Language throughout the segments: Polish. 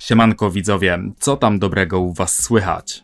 Siemanko widzowie, co tam dobrego u was słychać?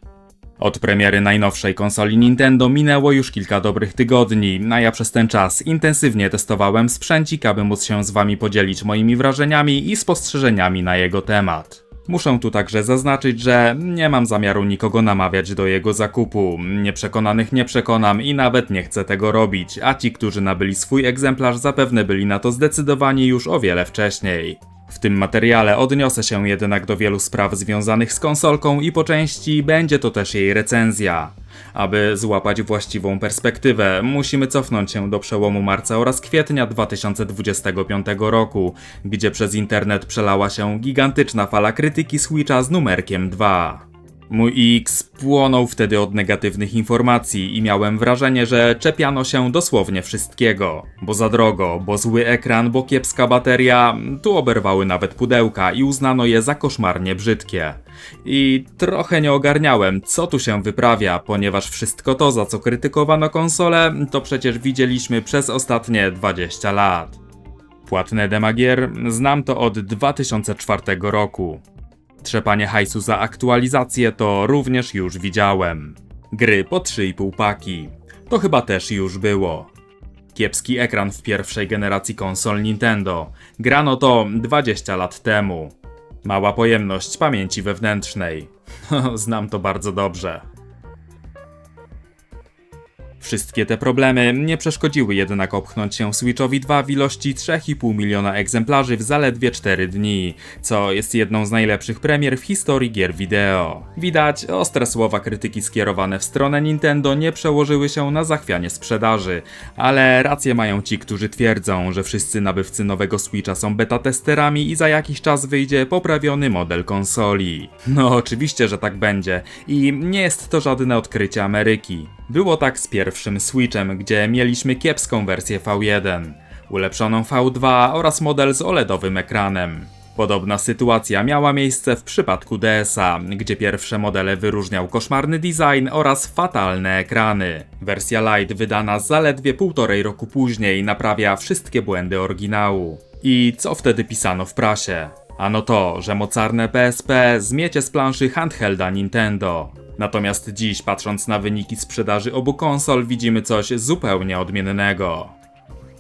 Od premiery najnowszej konsoli Nintendo minęło już kilka dobrych tygodni, a ja przez ten czas intensywnie testowałem sprzęcik, aby móc się z wami podzielić moimi wrażeniami i spostrzeżeniami na jego temat. Muszę tu także zaznaczyć, że nie mam zamiaru nikogo namawiać do jego zakupu. Nieprzekonanych nie przekonam i nawet nie chcę tego robić, a ci, którzy nabyli swój egzemplarz, zapewne byli na to zdecydowani już o wiele wcześniej. W tym materiale odniosę się jednak do wielu spraw związanych z konsolką i po części będzie to też jej recenzja. Aby złapać właściwą perspektywę, musimy cofnąć się do przełomu marca oraz kwietnia 2025 roku, gdzie przez internet przelała się gigantyczna fala krytyki Switcha z numerkiem 2. Mój X płonął wtedy od negatywnych informacji i miałem wrażenie, że czepiano się dosłownie wszystkiego. Bo za drogo, bo zły ekran, bo kiepska bateria, tu oberwały nawet pudełka i uznano je za koszmarnie brzydkie. I trochę nie ogarniałem, co tu się wyprawia, ponieważ wszystko to, za co krytykowano konsolę, to przecież widzieliśmy przez ostatnie 20 lat. Płatne demagier znam to od 2004 roku. Trzepanie hajsu za aktualizację to również już widziałem. Gry po 3,5 paki. To chyba też już było. Kiepski ekran w pierwszej generacji konsol Nintendo. Grano to 20 lat temu. Mała pojemność pamięci wewnętrznej. Znam to bardzo dobrze. Wszystkie te problemy nie przeszkodziły jednak opchnąć się Switchowi 2 w ilości 3,5 miliona egzemplarzy w zaledwie 4 dni, co jest jedną z najlepszych premier w historii gier wideo. Widać, ostre słowa krytyki skierowane w stronę Nintendo nie przełożyły się na zachwianie sprzedaży, ale rację mają ci, którzy twierdzą, że wszyscy nabywcy nowego Switcha są beta testerami i za jakiś czas wyjdzie poprawiony model konsoli. No oczywiście, że tak będzie i nie jest to żadne odkrycie Ameryki. Było tak z pierwszym Switchem, gdzie mieliśmy kiepską wersję V1, ulepszoną V2 oraz model z OLEDowym ekranem. Podobna sytuacja miała miejsce w przypadku DS-a, gdzie pierwsze modele wyróżniał koszmarny design oraz fatalne ekrany. Wersja Lite wydana zaledwie półtorej roku później naprawia wszystkie błędy oryginału. I co wtedy pisano w prasie? Ano to, że mocarne PSP zmiecie z planszy handhelda Nintendo. Natomiast dziś, patrząc na wyniki sprzedaży obu konsol, widzimy coś zupełnie odmiennego.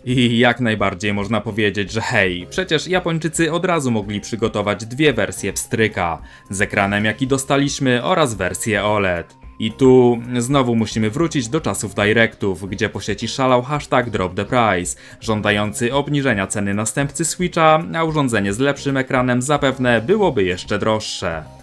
I jak najbardziej można powiedzieć, że hej, przecież Japończycy od razu mogli przygotować dwie wersje pstryka, z ekranem jaki dostaliśmy oraz wersję OLED. I tu znowu musimy wrócić do czasów directów, gdzie po sieci szalał hashtag drop the price, żądający obniżenia ceny następcy Switcha, a urządzenie z lepszym ekranem zapewne byłoby jeszcze droższe.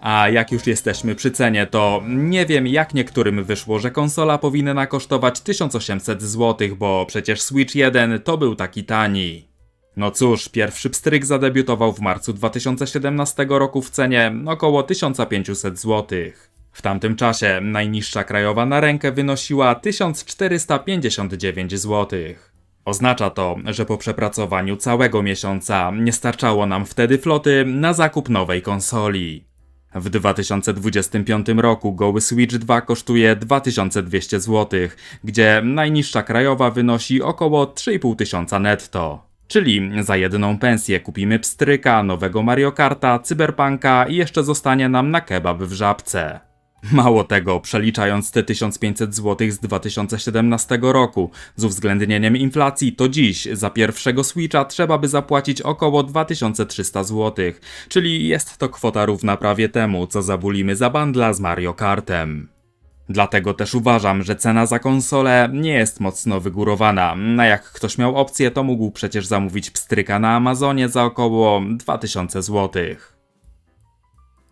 A jak już jesteśmy przy cenie, to nie wiem jak niektórym wyszło, że konsola powinna kosztować 1800 zł, bo przecież Switch 1 to był taki tani. No cóż, pierwszy pstryk zadebiutował w marcu 2017 roku w cenie około 1500 zł. W tamtym czasie najniższa krajowa na rękę wynosiła 1459 zł. Oznacza to, że po przepracowaniu całego miesiąca nie starczało nam wtedy floty na zakup nowej konsoli. W 2025 roku goły Switch 2 kosztuje 2200 zł, gdzie najniższa krajowa wynosi około 3500 netto. Czyli za jedną pensję kupimy pstryka, nowego Mario Karta, Cyberpunka i jeszcze zostanie nam na kebab w żabce. Mało tego, przeliczając te 1500 zł z 2017 roku z uwzględnieniem inflacji, to dziś za pierwszego Switcha trzeba by zapłacić około 2300 zł, czyli jest to kwota równa prawie temu, co zabulimy za bandla z Mario Kartem. Dlatego też uważam, że cena za konsolę nie jest mocno wygórowana, a jak ktoś miał opcję, to mógł przecież zamówić pstryka na Amazonie za około 2000 złotych.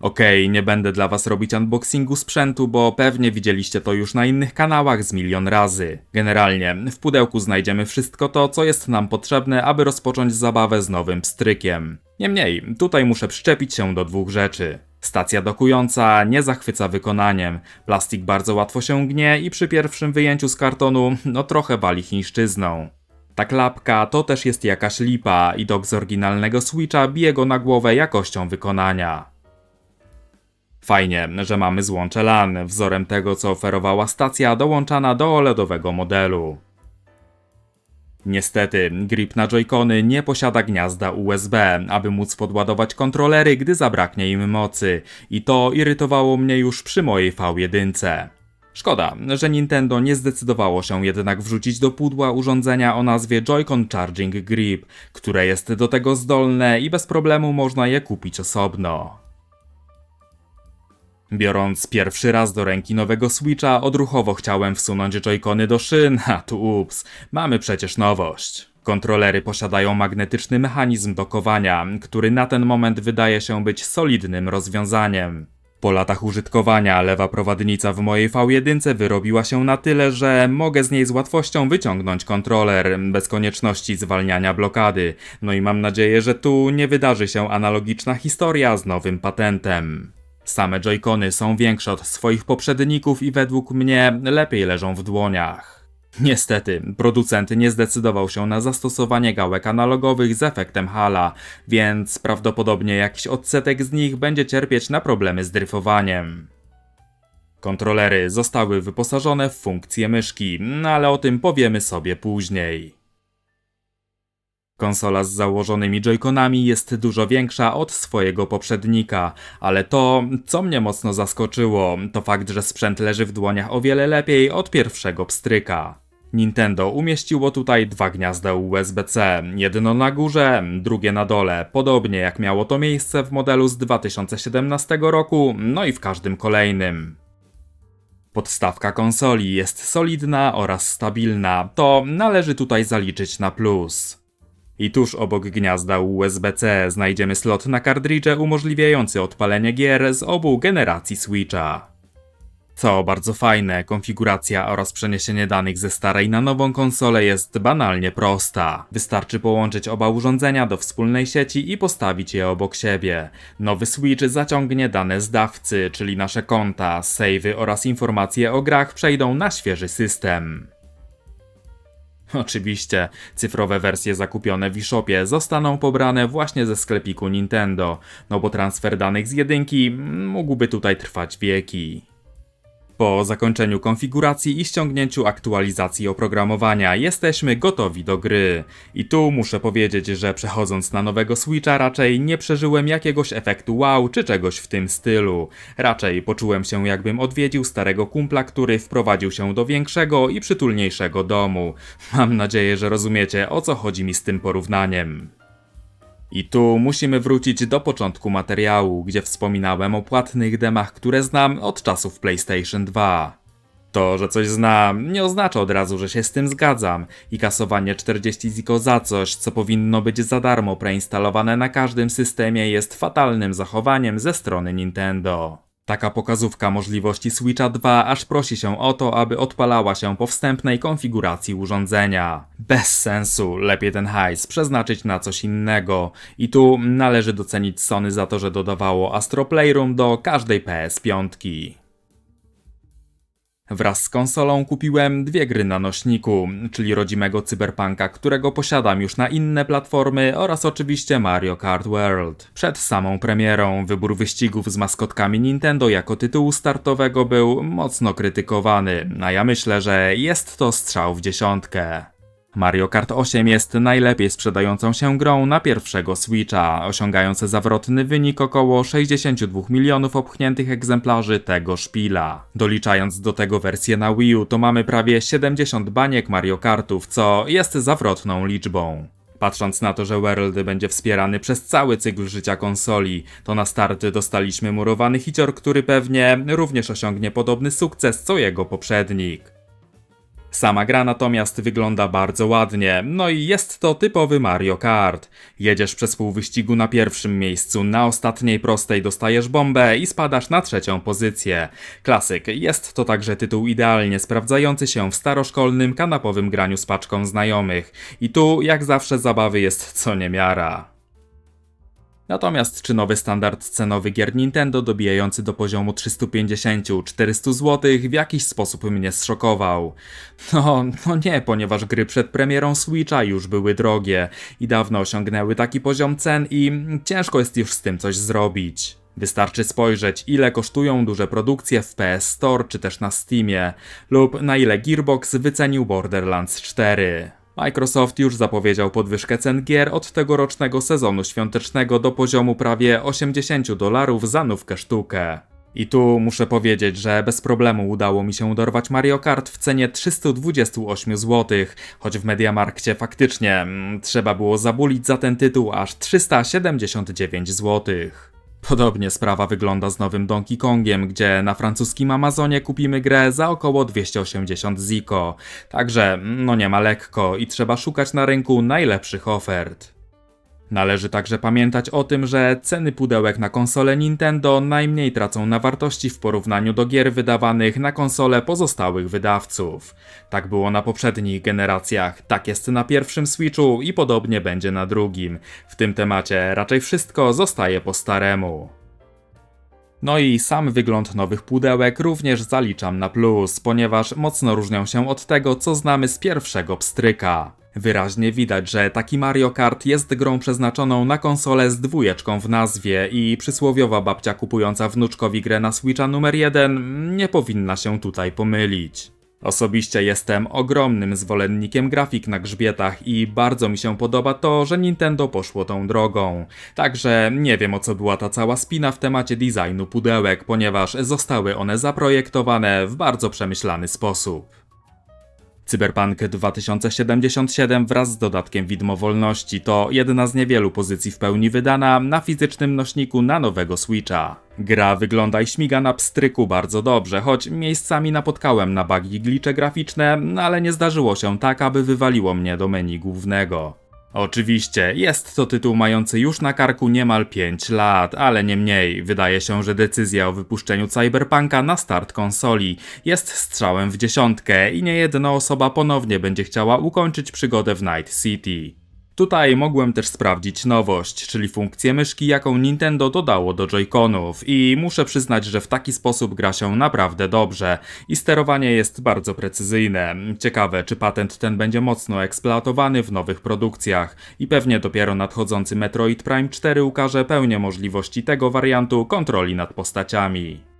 Okej, okay, nie będę dla was robić unboxingu sprzętu, bo pewnie widzieliście to już na innych kanałach z milion razy. Generalnie, w pudełku znajdziemy wszystko to, co jest nam potrzebne, aby rozpocząć zabawę z nowym pstrykiem. Niemniej, tutaj muszę przyczepić się do dwóch rzeczy. Stacja dokująca nie zachwyca wykonaniem, plastik bardzo łatwo się gnie i przy pierwszym wyjęciu z kartonu no trochę wali chińszczyzną. Ta klapka to też jest jakaś lipa i dok z oryginalnego Switcha bije go na głowę jakością wykonania. Fajnie, że mamy złącze LAN, wzorem tego co oferowała stacja dołączana do OLEDowego modelu. Niestety, grip na Joy-Cony nie posiada gniazda USB, aby móc podładować kontrolery, gdy zabraknie im mocy. I to irytowało mnie już przy mojej V1. Szkoda, że Nintendo nie zdecydowało się jednak wrzucić do pudła urządzenia o nazwie Joy-Con Charging Grip, które jest do tego zdolne i bez problemu można je kupić osobno. Biorąc pierwszy raz do ręki nowego Switcha, odruchowo chciałem wsunąć Joy-Cony do szyn, a tu ups, mamy przecież nowość. Kontrolery posiadają magnetyczny mechanizm dokowania, który na ten moment wydaje się być solidnym rozwiązaniem. Po latach użytkowania lewa prowadnica w mojej V1 wyrobiła się na tyle, że mogę z niej z łatwością wyciągnąć kontroler, bez konieczności zwalniania blokady. No i mam nadzieję, że tu nie wydarzy się analogiczna historia z nowym patentem. Same Joy-Cony są większe od swoich poprzedników i według mnie lepiej leżą w dłoniach. Niestety, producent nie zdecydował się na zastosowanie gałek analogowych z efektem hala, więc prawdopodobnie jakiś odsetek z nich będzie cierpieć na problemy z dryfowaniem. Kontrolery zostały wyposażone w funkcję myszki, no ale o tym powiemy sobie później. Konsola z założonymi joyconami jest dużo większa od swojego poprzednika, ale to, co mnie mocno zaskoczyło, to fakt, że sprzęt leży w dłoniach o wiele lepiej od pierwszego pstryka. Nintendo umieściło tutaj dwa gniazda USB-C, jedno na górze, drugie na dole, podobnie jak miało to miejsce w modelu z 2017 roku, no i w każdym kolejnym. Podstawka konsoli jest solidna oraz stabilna, to należy tutaj zaliczyć na plus. I tuż obok gniazda USB-C znajdziemy slot na kartridże umożliwiający odpalenie gier z obu generacji Switcha. Co bardzo fajne, konfiguracja oraz przeniesienie danych ze starej na nową konsolę jest banalnie prosta. Wystarczy połączyć oba urządzenia do wspólnej sieci i postawić je obok siebie. Nowy Switch zaciągnie dane z dawcy, czyli nasze konta, savey oraz informacje o grach przejdą na świeży system. Oczywiście, cyfrowe wersje zakupione w eShopie zostaną pobrane właśnie ze sklepiku Nintendo, no bo transfer danych z jedynki mógłby tutaj trwać wieki. Po zakończeniu konfiguracji i ściągnięciu aktualizacji oprogramowania jesteśmy gotowi do gry. I tu muszę powiedzieć, że przechodząc na nowego Switcha raczej nie przeżyłem jakiegoś efektu wow czy czegoś w tym stylu. Raczej poczułem się jakbym odwiedził starego kumpla, który wprowadził się do większego i przytulniejszego domu. Mam nadzieję, że rozumiecie o co chodzi mi z tym porównaniem. I tu musimy wrócić do początku materiału, gdzie wspominałem o płatnych demach, które znam od czasów PlayStation 2. To, że coś znam, nie oznacza od razu, że się z tym zgadzam i kasowanie 40 ziko za coś, co powinno być za darmo preinstalowane na każdym systemie jest fatalnym zachowaniem ze strony Nintendo. Taka pokazówka możliwości Switcha 2 aż prosi się o to, aby odpalała się po wstępnej konfiguracji urządzenia. Bez sensu, lepiej ten hajs przeznaczyć na coś innego. I tu należy docenić Sony za to, że dodawało Astro Playroom do każdej PS5. Wraz z konsolą kupiłem dwie gry na nośniku, czyli rodzimego Cyberpunka, którego posiadam już na inne platformy oraz oczywiście Mario Kart World. Przed samą premierą wybór wyścigów z maskotkami Nintendo jako tytułu startowego był mocno krytykowany, a ja myślę, że jest to strzał w dziesiątkę. Mario Kart 8 jest najlepiej sprzedającą się grą na pierwszego Switcha, osiągając zawrotny wynik około 62 milionów opchniętych egzemplarzy tego szpila. Doliczając do tego wersję na Wii U, to mamy prawie 70 baniek Mario Kartów, co jest zawrotną liczbą. Patrząc na to, że World będzie wspierany przez cały cykl życia konsoli, to na start dostaliśmy murowany hicior, który pewnie również osiągnie podobny sukces co jego poprzednik. Sama gra natomiast wygląda bardzo ładnie, no i jest to typowy Mario Kart. Jedziesz przez pół wyścigu na pierwszym miejscu, na ostatniej prostej dostajesz bombę i spadasz na trzecią pozycję. Klasyk, jest to także tytuł idealnie sprawdzający się w staroszkolnym kanapowym graniu z paczką znajomych. I tu, jak zawsze, zabawy jest co niemiara. Natomiast czy nowy standard cenowy gier Nintendo dobijający do poziomu 350-400 zł w jakiś sposób mnie zszokował? No, no nie, ponieważ gry przed premierą Switcha już były drogie i dawno osiągnęły taki poziom cen i ciężko jest już z tym coś zrobić. Wystarczy spojrzeć, ile kosztują duże produkcje w PS Store czy też na Steamie, lub na ile Gearbox wycenił Borderlands 4. Microsoft już zapowiedział podwyżkę cen gier od tegorocznego sezonu świątecznego do poziomu prawie 80 dolarów za nówkę sztukę. I tu muszę powiedzieć, że bez problemu udało mi się dorwać Mario Kart w cenie 328 zł, choć w Mediamarkcie faktycznie mm, trzeba było zabulić za ten tytuł aż 379 zł. Podobnie sprawa wygląda z nowym Donkey Kongiem, gdzie na francuskim Amazonie kupimy grę za około 280 ziko. Także no nie ma lekko i trzeba szukać na rynku najlepszych ofert. Należy także pamiętać o tym, że ceny pudełek na konsole Nintendo najmniej tracą na wartości w porównaniu do gier wydawanych na konsole pozostałych wydawców. Tak było na poprzednich generacjach, tak jest na pierwszym Switchu i podobnie będzie na drugim. W tym temacie raczej wszystko zostaje po staremu. No i sam wygląd nowych pudełek również zaliczam na plus, ponieważ mocno różnią się od tego, co znamy z pierwszego pstryka. Wyraźnie widać, że taki Mario Kart jest grą przeznaczoną na konsolę z dwójeczką w nazwie i przysłowiowa babcia kupująca wnuczkowi grę na Switcha numer 1 nie powinna się tutaj pomylić. Osobiście jestem ogromnym zwolennikiem grafik na grzbietach i bardzo mi się podoba to, że Nintendo poszło tą drogą. Także nie wiem o co była ta cała spina w temacie designu pudełek, ponieważ zostały one zaprojektowane w bardzo przemyślany sposób. Cyberpunk 2077 wraz z dodatkiem widmo wolności to jedna z niewielu pozycji w pełni wydana na fizycznym nośniku na nowego Switcha. Gra wygląda i śmiga na pstryku bardzo dobrze, choć miejscami napotkałem na bugi glicze graficzne, ale nie zdarzyło się tak, aby wywaliło mnie do menu głównego. Oczywiście, jest to tytuł mający już na karku niemal 5 lat, ale nie mniej. Wydaje się, że decyzja o wypuszczeniu Cyberpunka na start konsoli jest strzałem w dziesiątkę i niejedna osoba ponownie będzie chciała ukończyć przygodę w Night City. Tutaj mogłem też sprawdzić nowość, czyli funkcję myszki, jaką Nintendo dodało do Joy-Conów i muszę przyznać, że w taki sposób gra się naprawdę dobrze i sterowanie jest bardzo precyzyjne. Ciekawe, czy patent ten będzie mocno eksploatowany w nowych produkcjach i pewnie dopiero nadchodzący Metroid Prime 4 ukaże pełnię możliwości tego wariantu kontroli nad postaciami.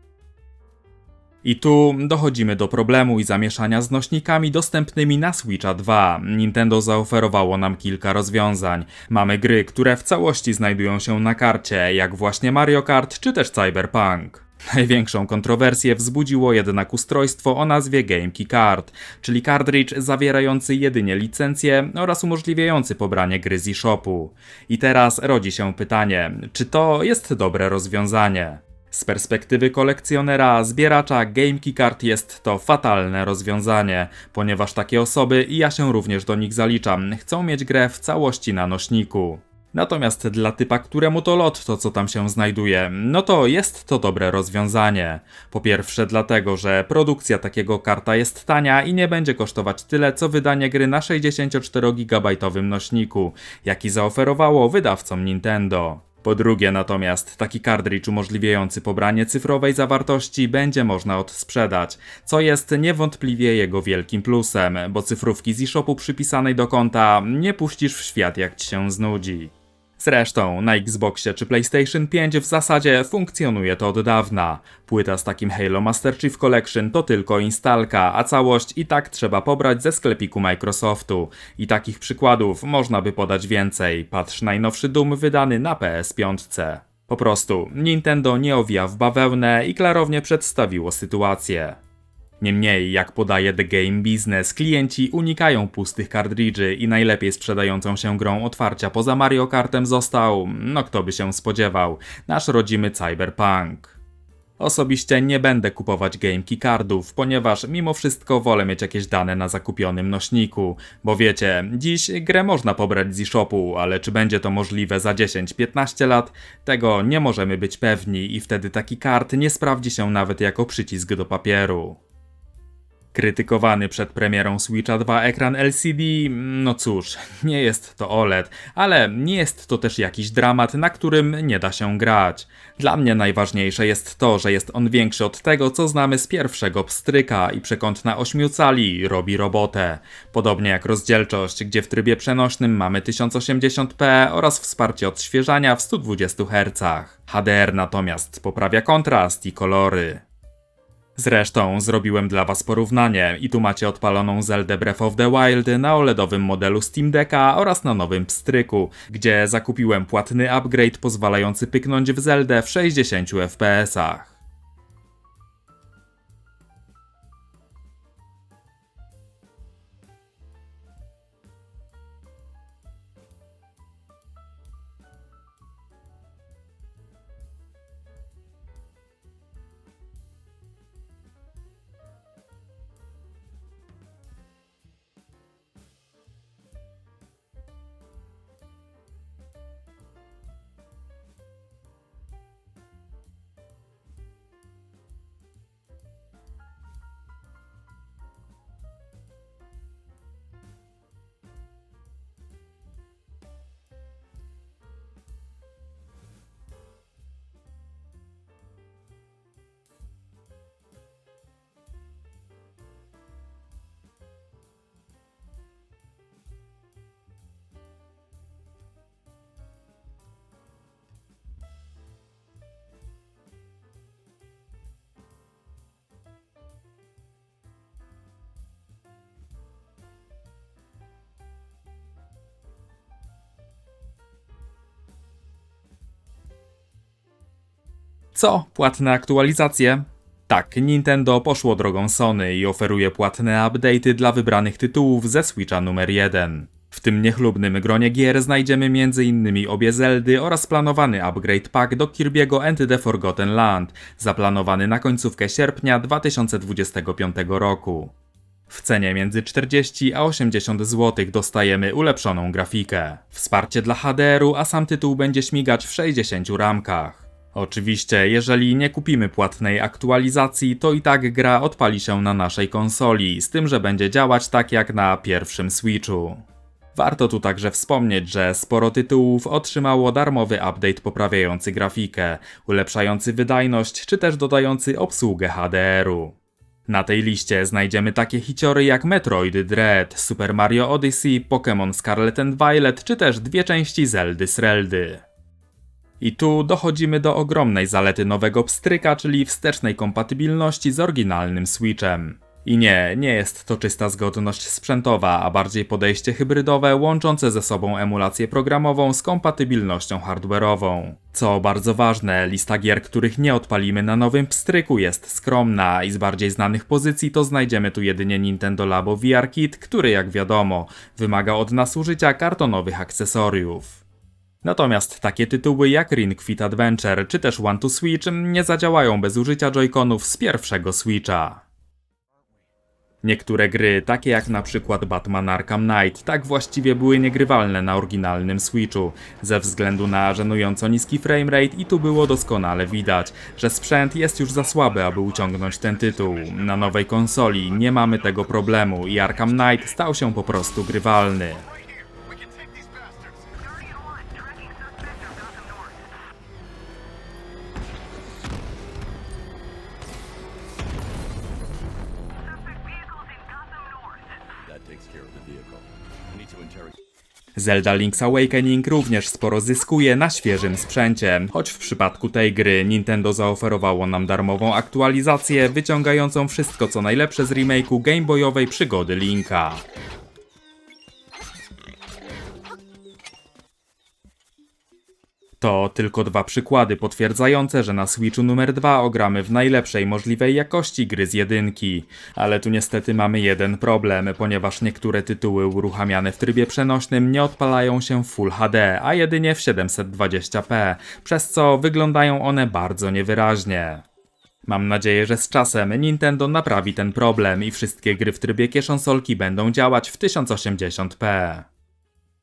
I tu dochodzimy do problemu i zamieszania z nośnikami dostępnymi na Switcha 2. Nintendo zaoferowało nam kilka rozwiązań. Mamy gry, które w całości znajdują się na karcie, jak właśnie Mario Kart czy też Cyberpunk. Największą kontrowersję wzbudziło jednak ustrojstwo o nazwie GameKey Card, czyli cartridge zawierający jedynie licencję oraz umożliwiający pobranie gry z eShopu. I teraz rodzi się pytanie, czy to jest dobre rozwiązanie? Z perspektywy kolekcjonera, zbieracza GameKey Card jest to fatalne rozwiązanie, ponieważ takie osoby, i ja się również do nich zaliczam, chcą mieć grę w całości na nośniku. Natomiast dla typa, któremu to lot to co tam się znajduje, no to jest to dobre rozwiązanie. Po pierwsze dlatego, że produkcja takiego karta jest tania i nie będzie kosztować tyle co wydanie gry na 64 GB nośniku, jaki zaoferowało wydawcom Nintendo. Po drugie natomiast, taki kartridż umożliwiający pobranie cyfrowej zawartości będzie można odsprzedać, co jest niewątpliwie jego wielkim plusem, bo cyfrówki z eShopu przypisanej do konta nie puścisz w świat jak ci się znudzi. Zresztą na Xboxie czy PlayStation 5 w zasadzie funkcjonuje to od dawna. Płyta z takim Halo Master Chief Collection to tylko instalka, a całość i tak trzeba pobrać ze sklepiku Microsoftu. I takich przykładów można by podać więcej. Patrz najnowszy Doom wydany na PS5. Po prostu Nintendo nie owija w bawełnę i klarownie przedstawiło sytuację. Niemniej, jak podaje The Game Business, klienci unikają pustych kartridży i najlepiej sprzedającą się grą otwarcia poza Mario Kartem został, no kto by się spodziewał, nasz rodzimy Cyberpunk. Osobiście nie będę kupować GameKey cardów, ponieważ mimo wszystko wolę mieć jakieś dane na zakupionym nośniku. Bo wiecie, dziś grę można pobrać z eShopu, ale czy będzie to możliwe za 10-15 lat, tego nie możemy być pewni i wtedy taki kart nie sprawdzi się nawet jako przycisk do papieru. Krytykowany przed premierą Switcha 2 ekran LCD, no cóż, nie jest to OLED, ale nie jest to też jakiś dramat, na którym nie da się grać. Dla mnie najważniejsze jest to, że jest on większy od tego, co znamy z pierwszego pstryka i przekątna 8 cali robi robotę. Podobnie jak rozdzielczość, gdzie w trybie przenośnym mamy 1080p oraz wsparcie odświeżania w 120 Hz. HDR natomiast poprawia kontrast i kolory. Zresztą zrobiłem dla was porównanie i tu macie odpaloną Zelda Breath of the Wild na OLEDowym modelu Steam Decka oraz na nowym pstryku, gdzie zakupiłem płatny upgrade pozwalający pyknąć w Zeldę w 60 FPS-ach. Co? Płatne aktualizacje? Tak, Nintendo poszło drogą Sony i oferuje płatne update'y dla wybranych tytułów ze Switcha numer 1. W tym niechlubnym gronie gier znajdziemy m.in. obie Zeldy oraz planowany upgrade pack do Kirby'ego and the Forgotten Land, zaplanowany na końcówkę sierpnia 2025 roku. W cenie między 40 a 80 zł dostajemy ulepszoną grafikę, wsparcie dla HDR-u, a sam tytuł będzie śmigać w 60 ramkach. Oczywiście, jeżeli nie kupimy płatnej aktualizacji, to i tak gra odpali się na naszej konsoli, z tym, że będzie działać tak jak na pierwszym Switchu. Warto tu także wspomnieć, że sporo tytułów otrzymało darmowy update poprawiający grafikę, ulepszający wydajność czy też dodający obsługę HDR-u. Na tej liście znajdziemy takie hiciory jak Metroid Dread, Super Mario Odyssey, Pokémon Scarlet and Violet czy też dwie części Zeldy Sreldy. I tu dochodzimy do ogromnej zalety nowego pstryka, czyli wstecznej kompatybilności z oryginalnym Switchem. I nie, nie jest to czysta zgodność sprzętowa, a bardziej podejście hybrydowe łączące ze sobą emulację programową z kompatybilnością hardware'ową. Co bardzo ważne, lista gier, których nie odpalimy na nowym pstryku jest skromna i z bardziej znanych pozycji to znajdziemy tu jedynie Nintendo Labo VR Kit, który jak wiadomo wymaga od nas użycia kartonowych akcesoriów. Natomiast takie tytuły jak Ring Fit Adventure czy też One to Switch nie zadziałają bez użycia Joy-Conów z pierwszego Switcha. Niektóre gry, takie jak na przykład Batman Arkham Knight, tak właściwie były niegrywalne na oryginalnym Switchu, ze względu na żenująco niski framerate i tu było doskonale widać, że sprzęt jest już za słaby, aby uciągnąć ten tytuł. Na nowej konsoli nie mamy tego problemu i Arkham Knight stał się po prostu grywalny. Zelda Link's Awakening również sporo zyskuje na świeżym sprzęcie, choć w przypadku tej gry Nintendo zaoferowało nam darmową aktualizację wyciągającą wszystko co najlepsze z remake'u Game Boyowej przygody Linka. To tylko dwa przykłady potwierdzające, że na Switchu numer 2 ogramy w najlepszej możliwej jakości gry z jedynki. Ale tu niestety mamy jeden problem, ponieważ niektóre tytuły uruchamiane w trybie przenośnym nie odpalają się w Full HD, a jedynie w 720p, przez co wyglądają one bardzo niewyraźnie. Mam nadzieję, że z czasem Nintendo naprawi ten problem i wszystkie gry w trybie kieszonsolki będą działać w 1080p.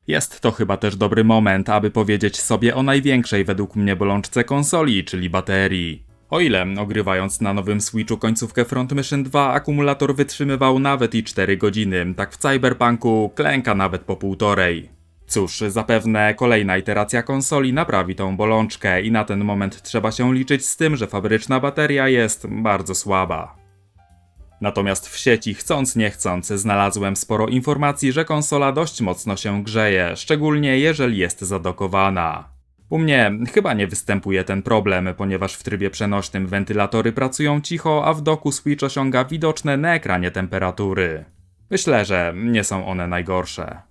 Jest to chyba też dobry moment, aby powiedzieć sobie o największej według mnie bolączce konsoli, czyli baterii. O ile, ogrywając na nowym Switchu końcówkę Front Mission 2, akumulator wytrzymywał nawet i 4 godziny, tak w Cyberpunku klęka nawet po półtorej. Cóż, zapewne kolejna iteracja konsoli naprawi tą bolączkę i na ten moment trzeba się liczyć z tym, że fabryczna bateria jest bardzo słaba. Natomiast w sieci, chcąc nie chcąc, znalazłem sporo informacji, że konsola dość mocno się grzeje, szczególnie jeżeli jest zadokowana. U mnie chyba nie występuje ten problem, ponieważ w trybie przenośnym wentylatory pracują cicho, a w doku Switch osiąga widoczne na ekranie temperatury. Myślę, że nie są one najgorsze.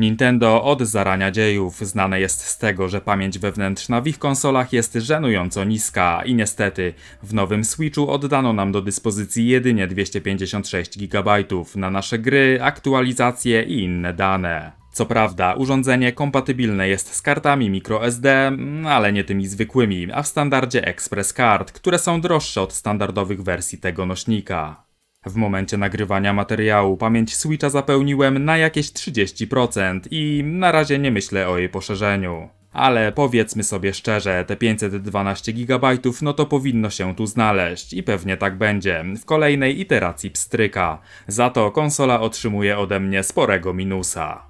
Nintendo od zarania dziejów znane jest z tego, że pamięć wewnętrzna w ich konsolach jest żenująco niska i niestety w nowym Switchu oddano nam do dyspozycji jedynie 256 GB na nasze gry, aktualizacje i inne dane. Co prawda, urządzenie kompatybilne jest z kartami microSD, ale nie tymi zwykłymi, a w standardzie Express Card, które są droższe od standardowych wersji tego nośnika. W momencie nagrywania materiału pamięć Switcha zapełniłem na jakieś 30% i na razie nie myślę o jej poszerzeniu. Ale powiedzmy sobie szczerze, te 512 GB no to powinno się tu znaleźć i pewnie tak będzie w kolejnej iteracji pstryka. Za to konsola otrzymuje ode mnie sporego minusa.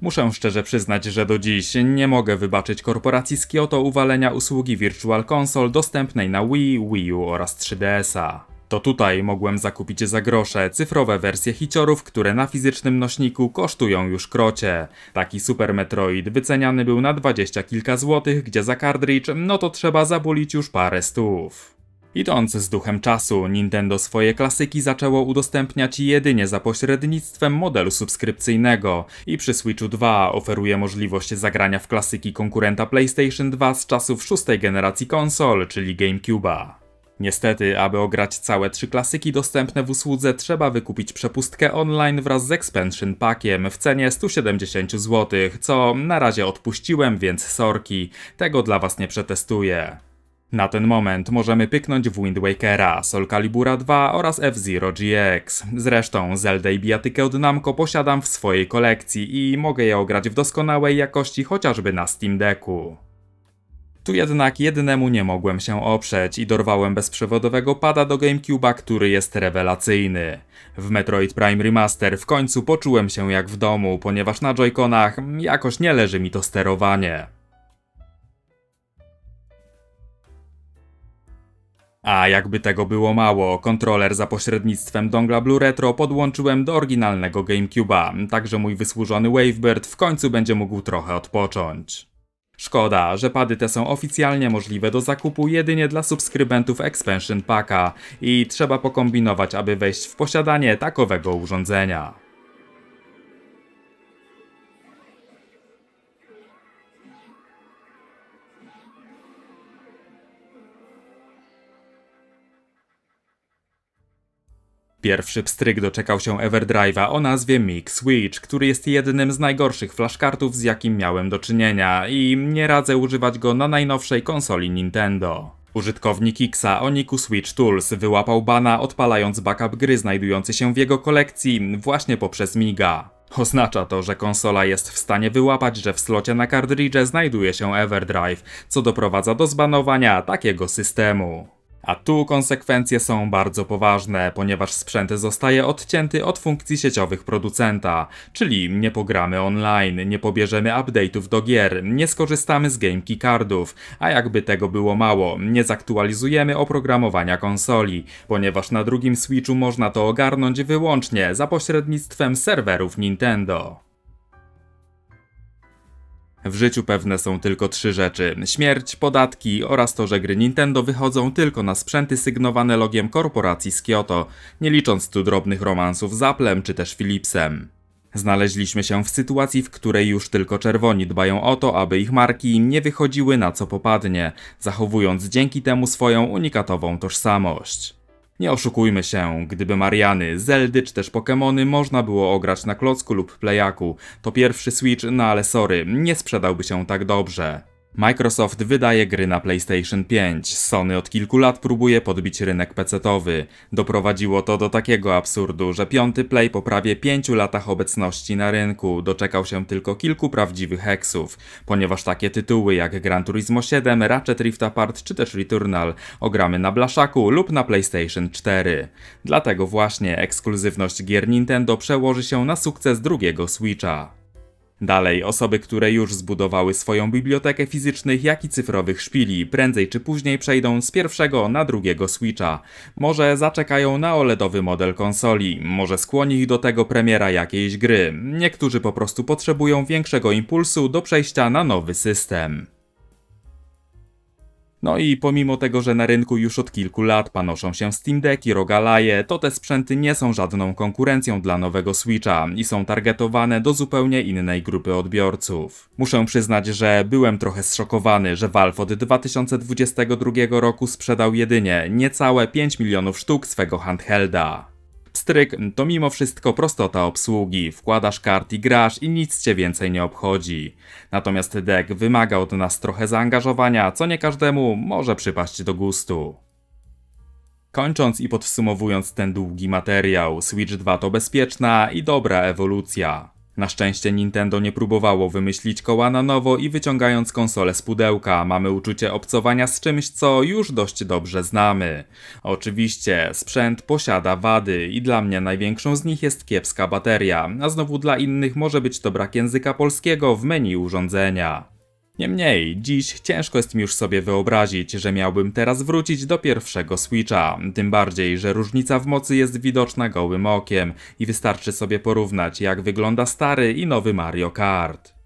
Muszę szczerze przyznać, że do dziś nie mogę wybaczyć korporacji z Kyoto uwalenia usługi Virtual Console dostępnej na Wii, Wii U oraz 3DS-a. To tutaj mogłem zakupić za grosze cyfrowe wersje hiciorów, które na fizycznym nośniku kosztują już krocie. Taki Super Metroid wyceniany był na dwadzieścia kilka złotych, gdzie za kartridż no to trzeba zabulić już parę stów. Idąc z duchem czasu, Nintendo swoje klasyki zaczęło udostępniać jedynie za pośrednictwem modelu subskrypcyjnego i przy Switchu 2 oferuje możliwość zagrania w klasyki konkurenta PlayStation 2 z czasów szóstej generacji konsol, czyli GameCube'a. Niestety, aby ograć całe trzy klasyki dostępne w usłudze, trzeba wykupić przepustkę online wraz z expansion packiem w cenie 170 zł, co na razie odpuściłem, więc sorki, tego dla was nie przetestuję. Na ten moment możemy pyknąć w Wind Wakera, Soul Calibura 2 oraz F-Zero GX. Zresztą Zelda i bijatykę od Namco posiadam w swojej kolekcji i mogę je ograć w doskonałej jakości chociażby na Steam Decku. Tu jednak jednemu nie mogłem się oprzeć i dorwałem bezprzewodowego pada do GameCube'a, który jest rewelacyjny. W Metroid Prime Remaster w końcu poczułem się jak w domu, ponieważ na Joy-Conach jakoś nie leży mi to sterowanie. A jakby tego było mało, kontroler za pośrednictwem dongla Blue Retro podłączyłem do oryginalnego GameCube'a, także mój wysłużony Wavebird w końcu będzie mógł trochę odpocząć. Szkoda, że pady te są oficjalnie możliwe do zakupu jedynie dla subskrybentów Expansion Packa i trzeba pokombinować, aby wejść w posiadanie takowego urządzenia. Pierwszy pstryk doczekał się Everdrive'a o nazwie Mix Switch, który jest jednym z najgorszych flashkartów z jakim miałem do czynienia i nie radzę używać go na najnowszej konsoli Nintendo. Użytkownik Xa o niku Switch Tools wyłapał bana odpalając backup gry znajdujący się w jego kolekcji właśnie poprzez Miga. Oznacza to, że konsola jest w stanie wyłapać, że w slocie na kartridże znajduje się Everdrive, co doprowadza do zbanowania takiego systemu. A tu konsekwencje są bardzo poważne, ponieważ sprzęt zostaje odcięty od funkcji sieciowych producenta, czyli nie pogramy online, nie pobierzemy update'ów do gier, nie skorzystamy z game cardów, a jakby tego było mało, nie zaktualizujemy oprogramowania konsoli, ponieważ na drugim Switchu można to ogarnąć wyłącznie za pośrednictwem serwerów Nintendo. W życiu pewne są tylko trzy rzeczy: śmierć, podatki oraz to, że gry Nintendo wychodzą tylko na sprzęty sygnowane logiem korporacji z Kyoto, nie licząc tu drobnych romansów z Applem czy też Philipsem. Znaleźliśmy się w sytuacji, w której już tylko czerwoni dbają o to, aby ich marki nie wychodziły na co popadnie, zachowując dzięki temu swoją unikatową tożsamość. Nie oszukujmy się, gdyby Mariany, Zeldy czy też Pokémony można było ograć na klocku lub playaku, to pierwszy Switch, no ale sorry, nie sprzedałby się tak dobrze. Microsoft wydaje gry na PlayStation 5, Sony od kilku lat próbuje podbić rynek PC-towy. Doprowadziło to do takiego absurdu, że piąty Play po prawie pięciu latach obecności na rynku doczekał się tylko kilku prawdziwych heksów, ponieważ takie tytuły jak Gran Turismo 7, Ratchet Rift Apart czy też Returnal ogramy na blaszaku lub na PlayStation 4. Dlatego właśnie ekskluzywność gier Nintendo przełoży się na sukces drugiego Switcha. Dalej, osoby, które już zbudowały swoją bibliotekę fizycznych, jak i cyfrowych szpili, prędzej czy później przejdą z pierwszego na drugiego Switcha. Może zaczekają na OLEDowy model konsoli, może skłoni ich do tego premiera jakiejś gry. Niektórzy po prostu potrzebują większego impulsu do przejścia na nowy system. No i pomimo tego, że na rynku już od kilku lat panoszą się Steam Deck i Rogalaje, to te sprzęty nie są żadną konkurencją dla nowego Switcha i są targetowane do zupełnie innej grupy odbiorców. Muszę przyznać, że byłem trochę zszokowany, że Valve od 2022 roku sprzedał jedynie niecałe 5 milionów sztuk swego handhelda. Stryk to mimo wszystko prostota obsługi, wkładasz kart i grasz i nic cię więcej nie obchodzi. Natomiast deck wymaga od nas trochę zaangażowania, co nie każdemu może przypaść do gustu. Kończąc i podsumowując ten długi materiał, Switch 2 to bezpieczna i dobra ewolucja. Na szczęście Nintendo nie próbowało wymyślić koła na nowo i wyciągając konsolę z pudełka mamy uczucie obcowania z czymś, co już dość dobrze znamy. Oczywiście, sprzęt posiada wady i dla mnie największą z nich jest kiepska bateria, a znowu dla innych może być to brak języka polskiego w menu urządzenia. Niemniej, dziś ciężko jest mi już sobie wyobrazić, że miałbym teraz wrócić do pierwszego Switcha, tym bardziej, że różnica w mocy jest widoczna gołym okiem i wystarczy sobie porównać jak wygląda stary i nowy Mario Kart.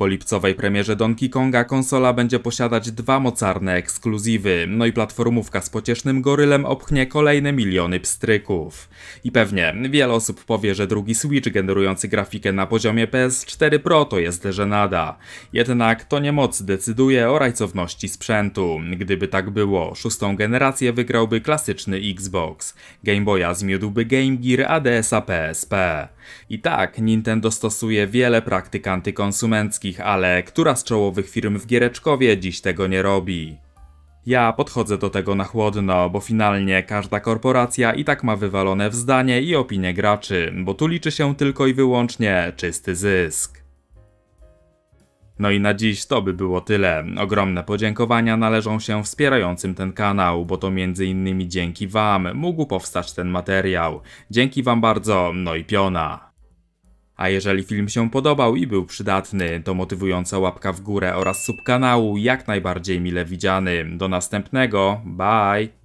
Po lipcowej premierze Donkey Konga konsola będzie posiadać dwa mocarne ekskluzywy, no i platformówka z pociesznym gorylem opchnie kolejne miliony pstryków. I pewnie wiele osób powie, że drugi Switch generujący grafikę na poziomie PS4 Pro to jest żenada. Jednak to nie moc decyduje o rajcowności sprzętu. Gdyby tak było, szóstą generację wygrałby klasyczny Xbox. Game Boya zmiódłby Game Gear, a DS-a PSP. I tak, Nintendo stosuje wiele praktyk antykonsumenckich, ale która z czołowych firm w Giereczkowie dziś tego nie robi? Ja podchodzę do tego na chłodno, bo finalnie każda korporacja i tak ma wywalone w zdanie i opinie graczy, bo tu liczy się tylko i wyłącznie czysty zysk. No i na dziś to by było tyle. Ogromne podziękowania należą się wspierającym ten kanał, bo to innymi dzięki Wam mógł powstać ten materiał. Dzięki Wam bardzo, no i piona. A jeżeli film się podobał i był przydatny, to motywująca łapka w górę oraz sub kanału jak najbardziej mile widziany. Do następnego, bye!